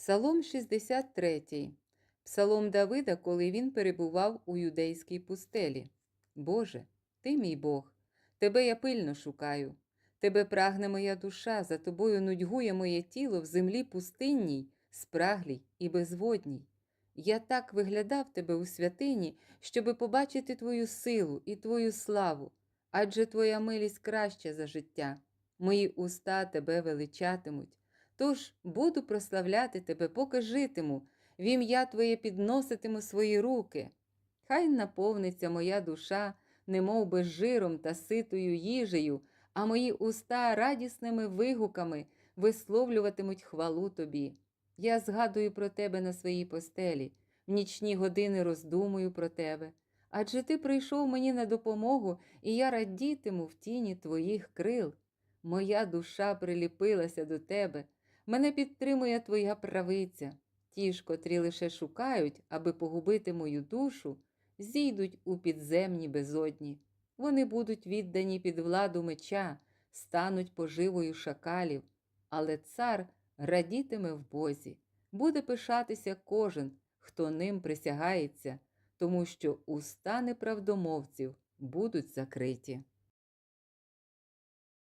Псалом 63. Псалом Давида, коли він перебував у юдейській пустелі. Боже, ти мій Бог, тебе я пильно шукаю. Тебе прагне моя душа, за тобою нудьгує моє тіло в землі пустинній, спраглій і безводній. Я так виглядав тебе у святині, щоби побачити твою силу і твою славу, адже твоя милість краща за життя. Мої уста тебе величатимуть. Тож буду прославляти тебе, поки житиму, в ім'я Твоє підноситиму свої руки. Хай наповниться моя душа, немов би жиром та ситою їжею, а мої уста радісними вигуками висловлюватимуть хвалу тобі. Я згадую про тебе на своїй постелі, в нічні години роздумую про тебе. Адже ти прийшов мені на допомогу, і я радітиму в тіні твоїх крил. Моя душа приліпилася до тебе, мене підтримує твоя правиця. Ті ж, котрі лише шукають, аби погубити мою душу, зійдуть у підземні безодні. Вони будуть віддані під владу меча, стануть поживою шакалів, але цар радітиме в Бозі, буде пишатися кожен, хто ним присягається, тому що уста неправдомовців будуть закриті.